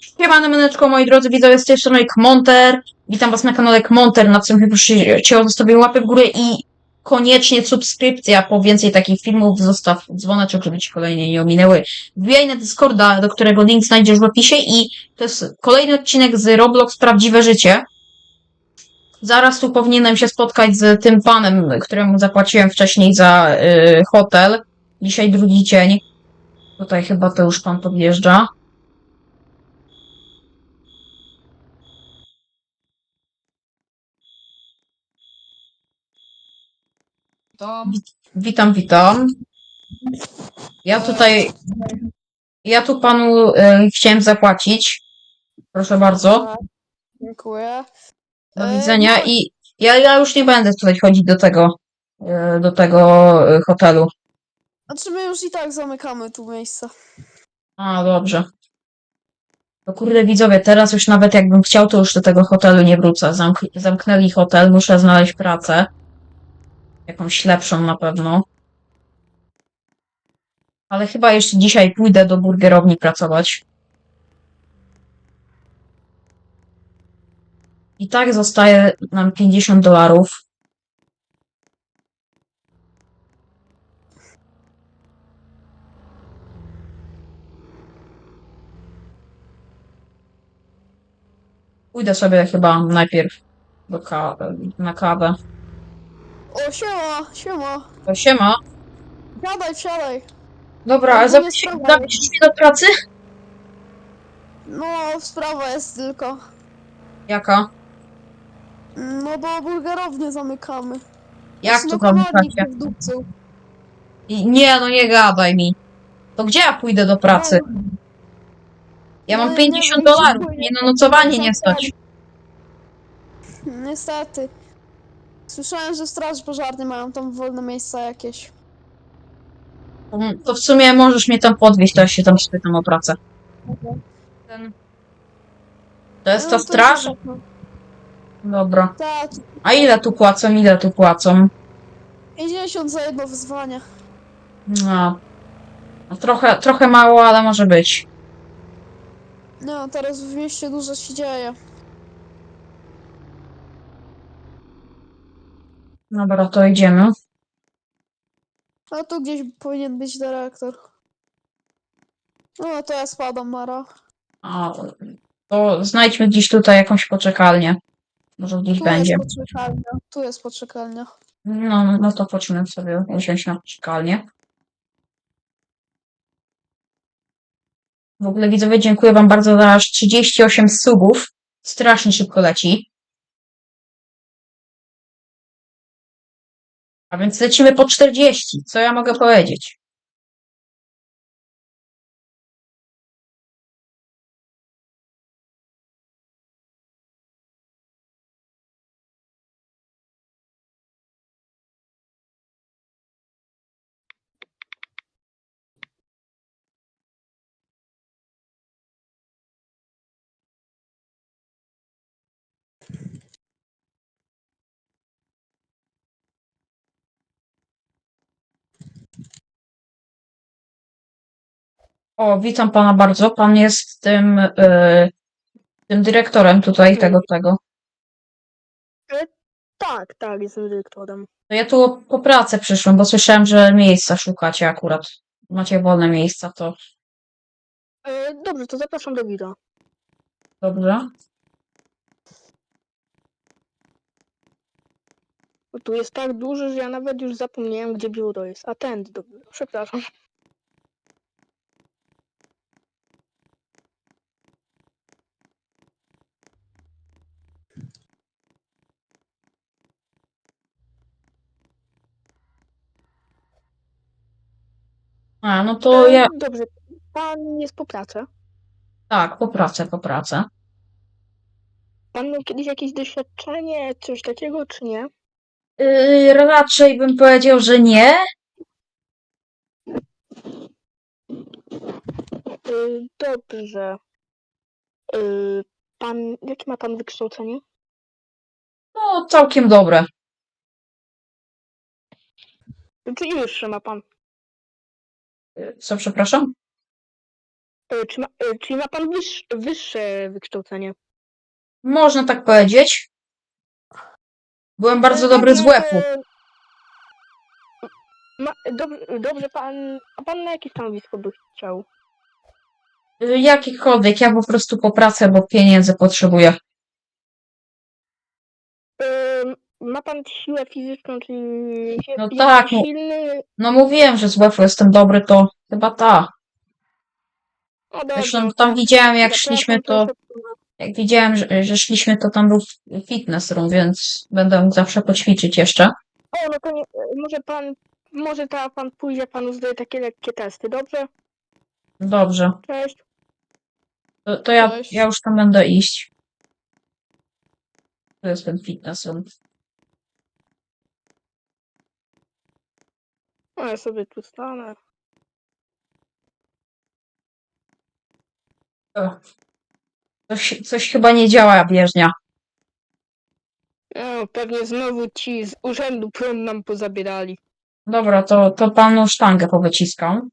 Siemano, maneczko, moi drodzy widzowie, z tej strony Kmonter. Witam was na kanale Kmonter, na którym proszę zostawię łapę w górę i koniecznie subskrypcja, po więcej takich filmów zostaw dzwoneczek, żeby ci kolejne nie ominęły. Wbijaj na Discorda, do którego link znajdziesz w opisie i to jest kolejny odcinek z Roblox Prawdziwe Życie. Zaraz tu powinienem się spotkać z tym panem, któremu zapłaciłem wcześniej za y, hotel. Dzisiaj drugi dzień. Tutaj chyba to już pan podjeżdża. To Witam, witam. Ja tutaj, ja tu panu y, chciałem zapłacić. Proszę bardzo. Dziękuję. Do E, widzenia. no- I ja, ja już nie będę tutaj chodzić do tego, y, do tego y, hotelu. Znaczy my już i tak zamykamy tu miejsce. A, dobrze. No kurde widzowie, teraz już nawet jakbym chciał, to już do tego hotelu nie wrócę. Zamk zamknęli hotel, muszę znaleźć pracę. Jakąś lepszą na pewno. Ale chyba jeszcze dzisiaj pójdę do burgerowni pracować. I tak zostaje nam 50 dolarów. Pójdę sobie chyba najpierw do ka na kawę. O, siema, siema. To siema. Siadaj, siadaj. Dobra, No, a nie zapisz sprawa. mnie do pracy? No, sprawa jest tylko. Jaka? No do burgerowni zamykamy. Jak to no, komornik zamykacie? w dupcu. I- Nie, no nie gadaj mi. To gdzie ja pójdę do pracy? Ja No, mam nie 50 wiem, dolarów, dziękuję. nie na nocowanie nie stać. Niestety. Słyszałem, że straż pożarne mają tam wolne miejsca jakieś. Mm, To w sumie możesz mnie tam podwieźć, to ja się tam spytam o pracę. Ten... To jest No, ta to straż? Dobra. Tak, A ile tu płacą, ile tu płacą? 50 za jedno wyzwanie. No. no trochę, trochę mało, ale może być. No, teraz w mieście dużo się dzieje. Dobra, to idziemy. A tu gdzieś powinien być dyrektor. No to ja spadam, Mara. A, to znajdźmy gdzieś tutaj jakąś poczekalnię. Może gdzieś Tu będzie. jest poczekalnia. Tu jest poczekalnia. No, no to chodźmy sobie usiąść na poczekalnię. W ogóle widzowie, dziękuję wam bardzo za aż 38 subów. Strasznie szybko leci. A więc lecimy po 40. Co ja mogę powiedzieć? O, witam pana bardzo. Pan jest tym, y, tym dyrektorem tutaj tego, tego. Tak, tak, jestem dyrektorem. To ja tu po pracę przyszłam, bo słyszałem, że miejsca szukacie akurat. Macie wolne miejsca, to E, dobrze, to zapraszam do biura. dobrze. Bo tu jest tak duży, że ja nawet już zapomniałem, gdzie biuro jest. A tędy do biura. Przepraszam. A, no to E, ja. Dobrze, pan jest po. Tak, po pracę, po pracę. Pan miał kiedyś jakieś doświadczenie, coś takiego, czy nie? Yy, raczej bym powiedział, że nie. E, dobrze. E, pan, jakie ma pan wykształcenie? No, całkiem dobre. Czy wyższe ma pan? Co, przepraszam? E, Czy ma, e, czyli ma pan wyższe, wyższe wykształcenie? Można tak powiedzieć. Byłem bardzo E, dobry z e, Ma, dobrze, dobrze, pan. A pan na jakie stanowisko by chciał? Jakikolwiek, ja po prostu po pracę, bo pieniędzy potrzebuję. Ma pan siłę fizyczną, czyli się, No jest tak, pan no. silny? No mówiłem, że z WF-u jestem dobry, to chyba ta. O, Zresztą tam widziałem, jak zapraszam szliśmy, to proszę- jak widziałem, że, że szliśmy, to tam był fitness room, więc będę mógł zawsze poćwiczyć jeszcze. O, no to nie, może pan, może ta pan pójdzie, panu zdaje takie lekkie testy, dobrze? Dobrze. Cześć. To, to ja, Cześć. ja już tam będę iść. To jest ten fitness room. No ja sobie tu stanę. O. Coś, coś chyba nie działa bieżnia. No, pewnie znowu ci z urzędu prąd nam pozabierali. Dobra, to, to panu sztangę powyciskam.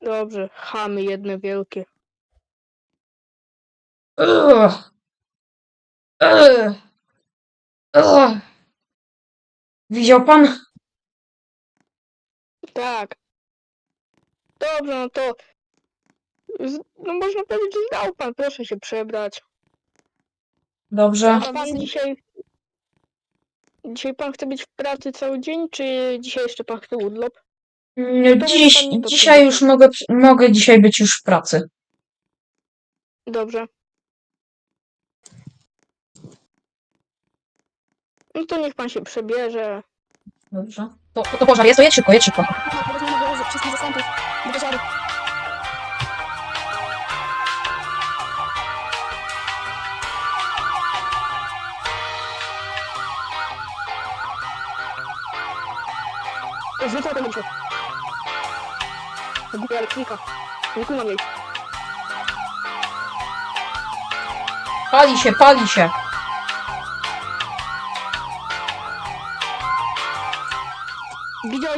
Dobrze, chamy jedne wielkie. Ugh. Ugh. Ugh. Widział pan? Tak. Dobrze, no to. z- No można powiedzieć, że zdał pan, proszę się przebrać. Dobrze. A pan dzisiaj. Dzisiaj pan chce być w pracy cały dzień, czy dzisiaj jeszcze pan chce urlop? Mm, to Dziś, może do dzisiaj już mogę, mogę dzisiaj być już w pracy. Dobrze. No to niech pan się przebierze. Dobrze. To, to pożar jest, to jedź szybko, jedź szybko. Wszystkich zastępów do pożaru. Rzucę to będzie. Głupia elektrika. Nie kumam jej. Pali się, pali się.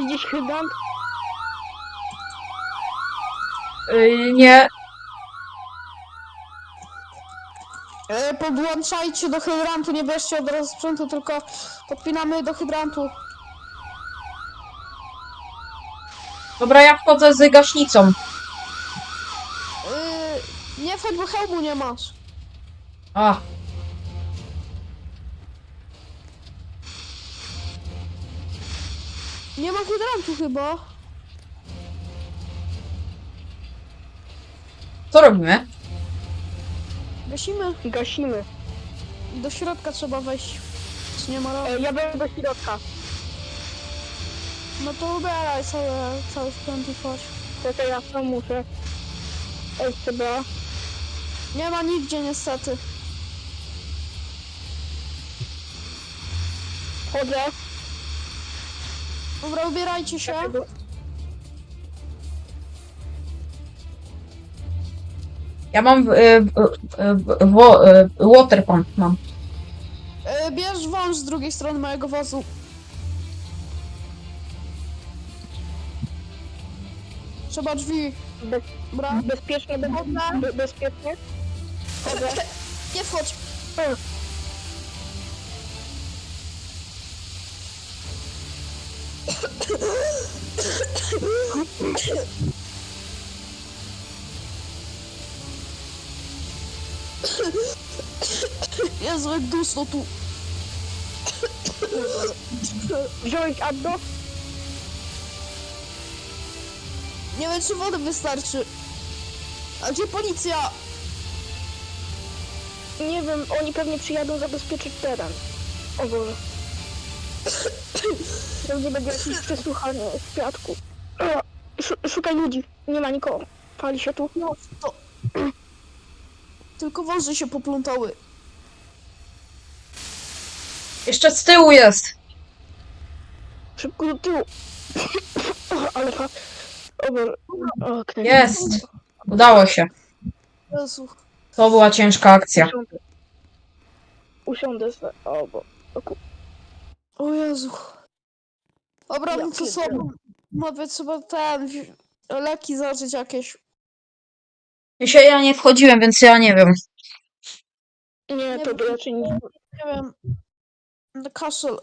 Gdzieś hydrant? Yy, nie, E, podłączajcie do hydrantu, nie bierzcie od razu sprzętu, tylko podpinamy do hydrantu. dobra, ja wchodzę z gaśnicą. Yy, nie wchodź, bo hełmu nie masz. A, Nie ma hydrantu chyba. co robimy? Gasimy. Gasimy. Do środka trzeba wejść. Czy nie ma E, ja będę do środka. No to ubieraj całe, cały sprzęt i chodź. Czekaj, ja sam muszę. SCB. Nie ma nigdzie niestety. Chodzę. Dobra, ubierajcie się. Ja mam y, y, y, wo- y, water pump mam. Yy, bierz wąż z drugiej strony mojego wozu. Trzeba drzwi. Bez, Dobra. bezpiecznie będę. Be, bezpiecznie. Nie wchodź. Jezu, jak dusno tu. Wziąłeś Addo? Nie wiem, czy wody wystarczy. A gdzie policja? Nie wiem, oni pewnie przyjadą zabezpieczyć teren. O Boże. Pewnie będzie jakieś przesłuchanie świadków. E, Sz- Szukaj ludzi. Nie ma nikogo. Pali się tu. No, to... Tylko wąże się poplątały. Jeszcze z tyłu jest. Szybko do tyłu. Ale fa... O Boże. Okej. Jest. Udało się. Jezu. To była ciężka akcja. Usiądę. Usiądę sobie. O bo. O. O Jezu. Dobra, Ja no sobą. Mówię, trzeba ten... Leki zażyć jakieś. Się ja nie wchodziłem, więc ja nie wiem. Nie, to bo- raczej nie. Nie wiem. The Castle.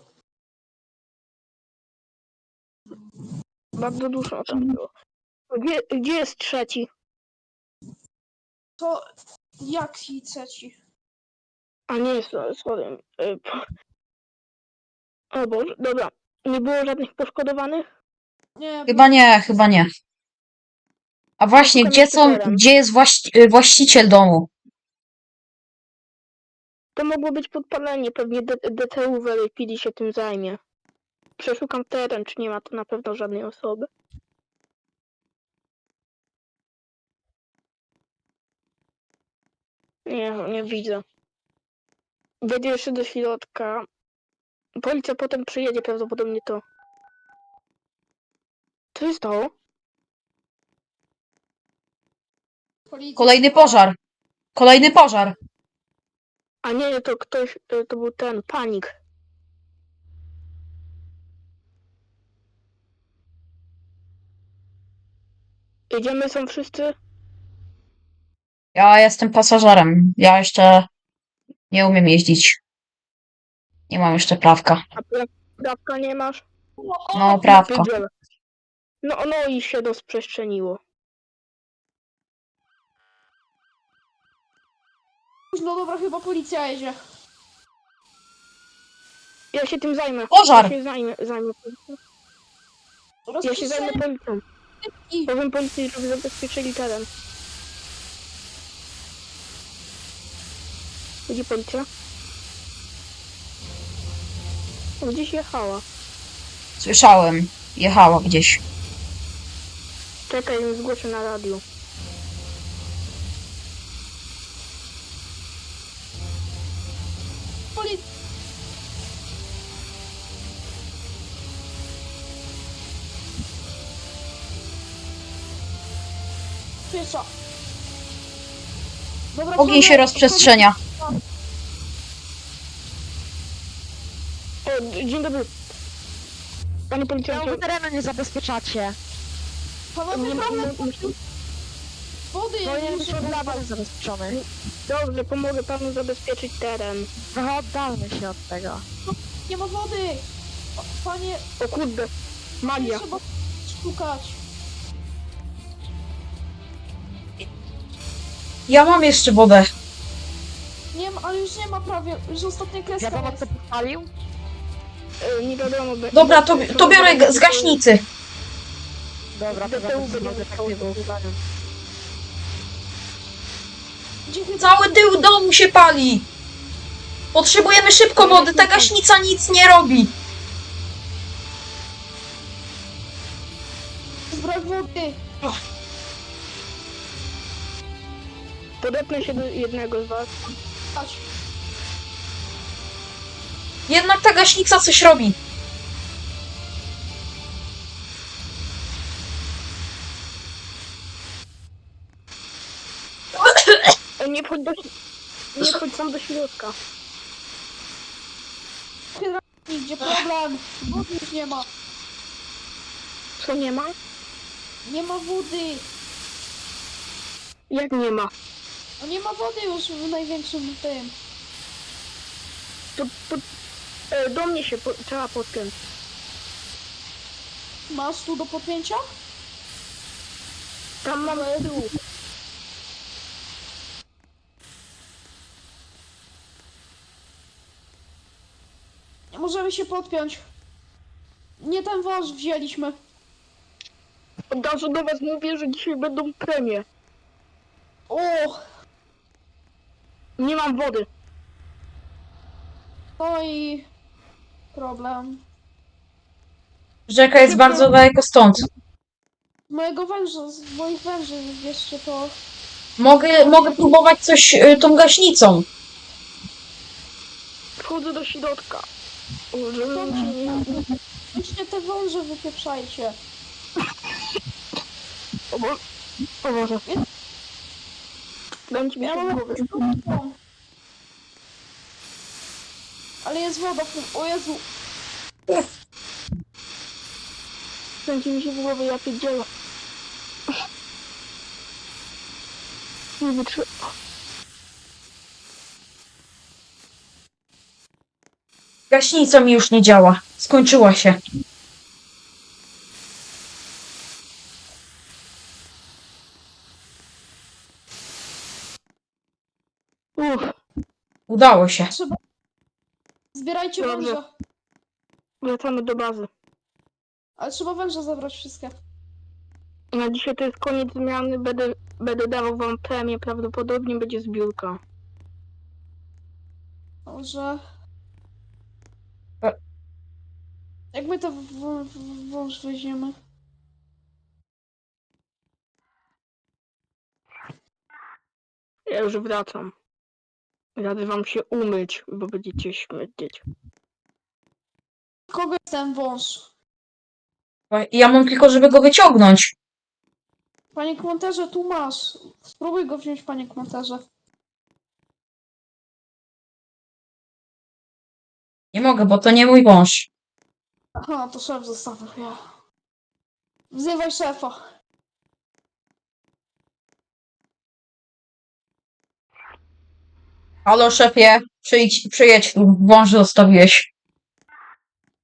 Bardzo dużo tam było. Gdzie, gdzie jest trzeci? To jak i trzeci? A nie jest słowem. O Boże, dobra. Nie było żadnych poszkodowanych? Nie, Chyba nie, chyba nie. A właśnie, gdzie są, gdzie jest właści y, właściciel domu? To mogło być podpalenie, pewnie D- DTU w LAPD się tym zajmie. Przeszukam teren, czy nie ma tu na pewno żadnej osoby. Nie, nie widzę. Wejdę jeszcze do środka. Policja potem przyjedzie, prawdopodobnie to. Co jest to? policja. Kolejny pożar. Kolejny pożar. A nie, to ktoś, y, to był ten, panik. Jedziemy, są wszyscy? Ja jestem pasażerem. Ja jeszcze nie umiem jeździć. Nie mam jeszcze prawka. A pra- prawka nie masz? No, prawko. Pierdziele. No, no i się rozprzestrzeniło. No dobra, chyba policja jedzie. Ja się tym zajmę. Pożar! Ja się zajmę, zajmę policją. Ja się zajmę policją. I Powiem policji, żeby zabezpieczyli teren. Gdzie policja? Gdzieś jechała. Słyszałem. Jechała gdzieś. Czekaj, zgłoszę na radiu. policja. Pierwsza. Dobra, Ogień się rozprzestrzenia. O, d- dzień dobry. Panie policjancie. Czemu terenu nie zabezpieczacie? Panowie, Nie ma- nie- nie- wody, No nie muszę- jest dla was zabezpieczony. Dobrze, pomogę panu zabezpieczyć teren. Trochę oddalmy się od tego. nie ma wody. O, Panie, O kurde, magia. trzeba szukać. Ja mam jeszcze wodę. Nie ma, ale już nie ma prawie, już ostatnia kreska Wiadomo jest. kto podpalił? E, nie wiadomo. be- Dobra, to, to biorę z gaśnicy. Dobra, to zaraz będzie. Gdzie chyba Cały tył domu się pali. Potrzebujemy szybko wody. Ta gaśnica nic nie robi. brak wody. Podepnę się do jednego z was. Chodź. Jednak ta gaśnica coś robi. Nie wchodź do... Nie wchodź sam do środka. Gdzie problem? Wody już nie ma. Co nie ma? Nie ma wody. Jak nie ma? No nie ma wody już w największym tym. To, to, e, do mnie się po, trzeba podpiąć. Masz tu do podpięcia? Tam mam. Nie możemy się podpiąć. Nie ten wąż wzięliśmy. Od razu do was mówię, że dzisiaj będą premie. O, Nie mam wody. i problem. Rzeka jest bardzo daleko stąd. Mojego węża, z moich węży jeszcze to. Mogę, mogę próbować coś y, tą gaśnicą. Wchodzę do środka. Jeszcze te węże wypieprzajcie. O, Bo... o Boże. Dam ci mi Ja się w mam. Ale jest woda w tym. O Jezu. Dam ci mi się w głowy, ja pierdzielę. nie wytrzymam. Gaśnica mi już nie działa. Skończyła się. Uff, Udało się. Zbierajcie Dobrze. węże. wracamy do bazy. Ale trzeba węże zabrać wszystkie. Na dzisiaj to jest koniec zmiany. Będę, będę dawał wam premię. Prawdopodobnie będzie zbiórka. Dobrze. E. Jak my to w- w- w- wąż weźmiemy? Ja już wracam. Radzę wam się umyć, bo będziecie śmierdzieć. Kogo jest ten wąż? Ja mam tylko, żeby go wyciągnąć. Panie komentarze, tu masz. Spróbuj go wziąć, panie komentarze. Nie mogę, bo to nie mój wąż. Aha, to szef zostawił, ja. Wzywaj szefa. Halo szefie, przyjdź, przyjedź tu, wąż zostawiłeś.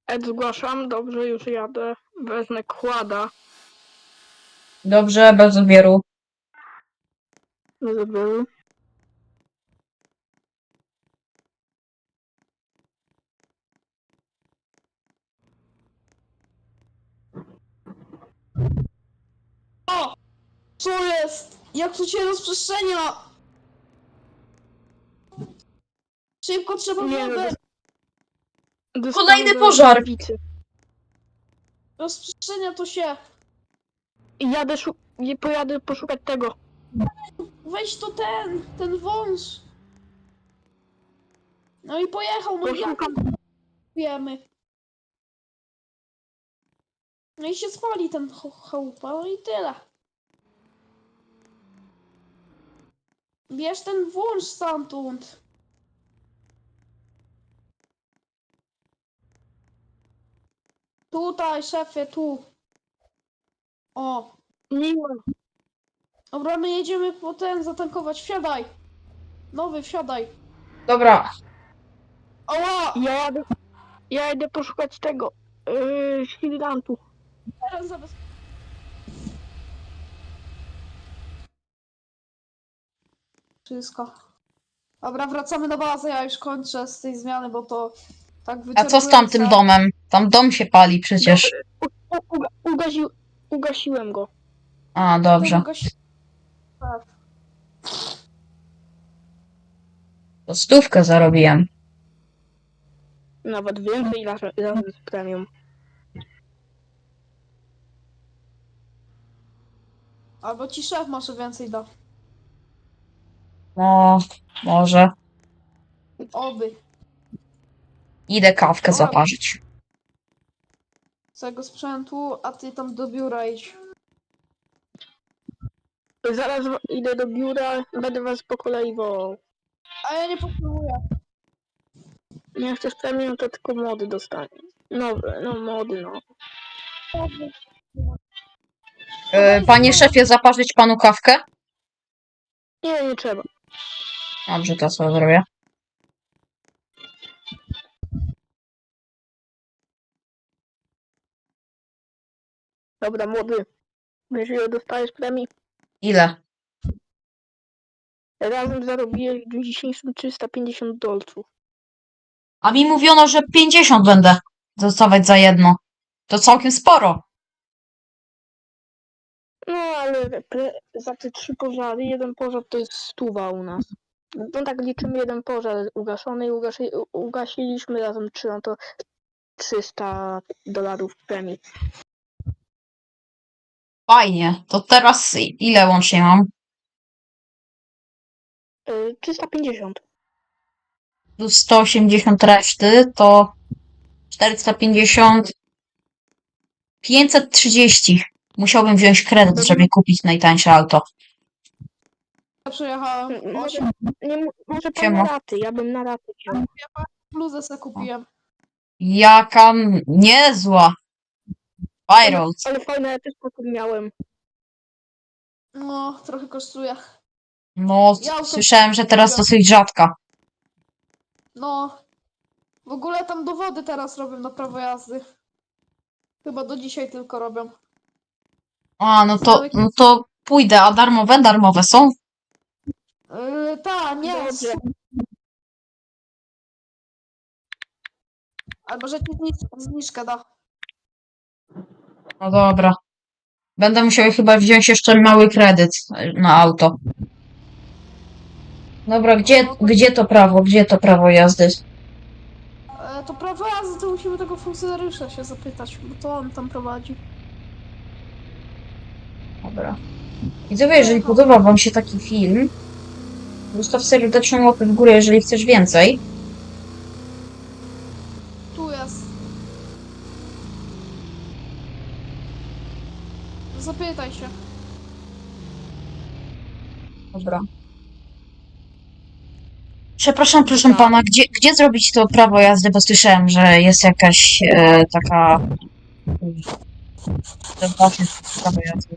Ed, zgłaszam. Dobrze, już jadę. Wezmę kłada. Dobrze, bez odbioru. Nie zabiorę. O! Co jest? Jak to się rozprzestrzenia? Szybko trzeba Nie, no, wodę. Dostanę Kolejny do pożar. rękawicy. Rozprzestrzenia to się. I Jadę, szu- nie pojadę poszukać tego. Weź to ten, ten wąż. No i pojechał, no jak Poszukam. wiemy. No i się spali ten ch- chałupa, no i tyle. Bierz ten wąż stamtąd. Tutaj, szefie, tu. O, Nie ma. dobra, my jedziemy po ten zatankować. Wsiadaj. Nowy, wsiadaj. Dobra, Ała! Ja jadę, ja idę poszukać tego. Yy, hydrantu. Teraz zabez... Wszystko. Dobra, wracamy na bazę, ja już kończę z tej zmiany, bo to tak a co z tamtym wyczerpujące. domem? Tam dom się pali przecież. U, u, uga, ugasi, ugasiłem go. A, dobrze. Tak. To stówkę zarobiłem. Nawet więcej z premium. Albo ci szef może więcej da. No, może. Oby. Idę kawkę zaparzyć. Z tego sprzętu, a ty tam do biura idź. Zaraz idę do biura, będę was po kolei wołał. A ja nie potrzebuję. Nie chcesz premium, to tylko mody dostanie. No, no mody, no. E, panie szefie, zaparzyć panu kawkę? Nie, nie trzeba. Dobrze, to co zrobię. Dobra, młody. Wiesz, ile dostajesz premii? Ile? Razem zarobiłeś w dniu dzisiejszym 350 dolców. A mi mówiono, że 50 będę dostawać za jedno. To całkiem sporo. No, ale pre, za te trzy pożary, jeden pożar to jest stuwa u nas. No tak liczymy jeden pożar ugaszony i ugasi, ugasiliśmy razem trzy, no to 300 dolarów premii. Fajnie. To teraz ile łącznie mam? Y, 350. Plus 180 reszty to 450. 530. Musiałbym wziąć kredyt, żeby kupić najtańsze auto. Ja przyjechałem. Mm, Może, nie, może pan Siema. na raty, ja bym na raty wziął. bluzę sobie kupiłem. Jaka niezła. Byroads. Ale fajne, ja też taką miałem. No, trochę kosztuje. No, Ja słyszałem, że teraz dosyć rzadka. No. W ogóle tam dowody teraz robią na prawo jazdy. Chyba do dzisiaj tylko robią. A, no to, no to pójdę, a darmowe, darmowe są? Yy, ta, nie. Dobrze. Albo że ci zniżkę da. No dobra. Będę musiał chyba wziąć jeszcze mały kredyt na auto. Dobra, gdzie, gdzie to prawo? Gdzie to prawo jazdy? E, to prawo jazdy to musimy tego funkcjonariusza się zapytać, bo to on tam prowadzi. Dobra. Widzowie, jeżeli podobał Wam się taki film, zostaw serdeczną łapę w górę, jeżeli chcesz więcej. Tu jest. Zapytaj się. Dobra. Przepraszam, proszę pana, gdzie, gdzie zrobić to prawo jazdy, bo słyszałem, że jest jakaś e, taka... To właśnie prawo jazdy.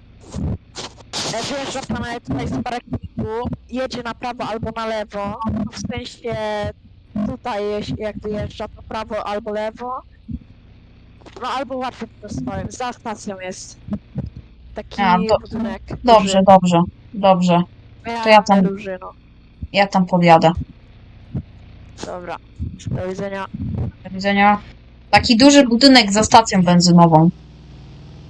E, Wyjeżdża pan e, tutaj z parkingu, jedzie na prawo albo na lewo. W sensie tutaj jeś- jak wyjeżdża to prawo albo lewo. No albo łatwo po prostu powiem. Za stacją jest taki A, do- budynek. Dobrze, dobrze, dobrze. To ja tam- Duży, no. Ja tam podjadę. Dobra. Do widzenia. Do widzenia. Taki duży budynek za stacją benzynową.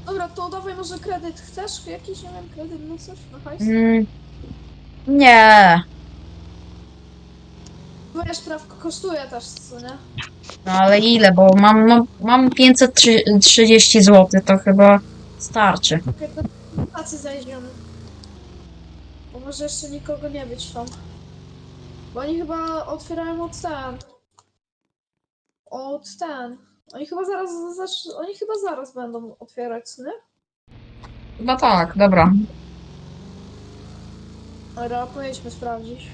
Dobra, to dawaj może kredyt. Chcesz jakiś, nie wiem, kredyt na coś? Na hajs? Mm, nie. Wiesz, trawko kosztuje też, co nie? No ale ile, bo mam, no, mam 530 zł, to chyba starczy. Okej, to zajdziemy. Bo może jeszcze nikogo nie być tam. Bo oni chyba otwierają od ten. Od ten. Oni chyba zaraz, oni chyba zaraz będą otwierać, co nie? Chyba tak, dobra. Dobra, pojedźmy sprawdzić.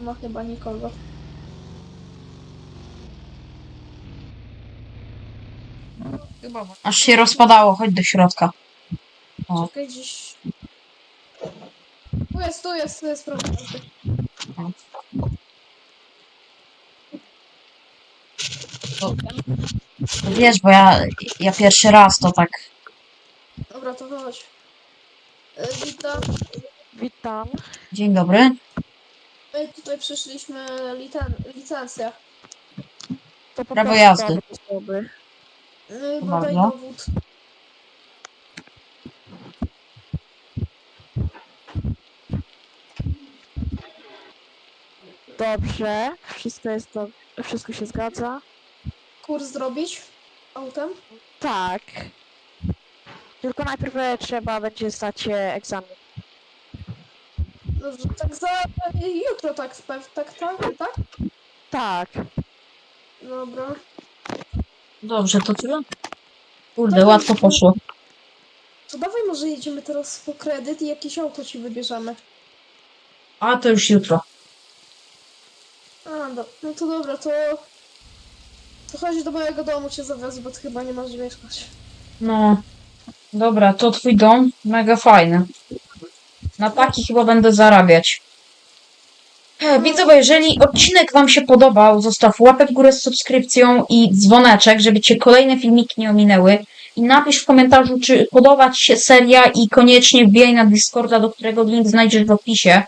No chyba nikogo. Aż się rozpadało, chodź do środka. O. Czekaj gdzieś. Tu jest, tu jest, tu jest problem. Wiesz, bo ja, ja pierwszy raz to tak. Dobra, to chodź. E, Witam. Witam. Dzień dobry. My tutaj przyszliśmy licen licencję. To po Prawo prostu jazdy. dowód osoby. Yy, Bardzo. podaj dowód. Dobrze. Wszystko jest do... Wszystko się zgadza. Kurs zrobić autem. Tak. Tylko najpierw e, trzeba będzie zdać e, egzamin. Dobrze, tak za jutro tak, pew- tak, tak, tak? Tak. Dobra. Dobrze, to tyle? Kurde, łatwo poszło. To dawaj może jedziemy teraz po kredyt i jakieś auto ci wybierzemy. A to już jutro. A, do, no to dobra, to... To chodź do mojego domu cię zawiozę, bo ty chyba nie masz gdzie mieszkać. No. Dobra, to twój dom. Mega fajny. Na taki chyba będę zarabiać. E, Widzowie, jeżeli odcinek Wam się podobał, zostaw łapę w górę z subskrypcją i dzwoneczek, żeby Cię kolejne filmiki nie ominęły. I napisz w komentarzu, czy podoba Ci się seria i koniecznie wbijaj na Discorda, do którego link znajdziesz w opisie.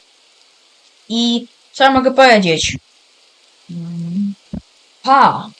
I co ja mogę powiedzieć? Pa!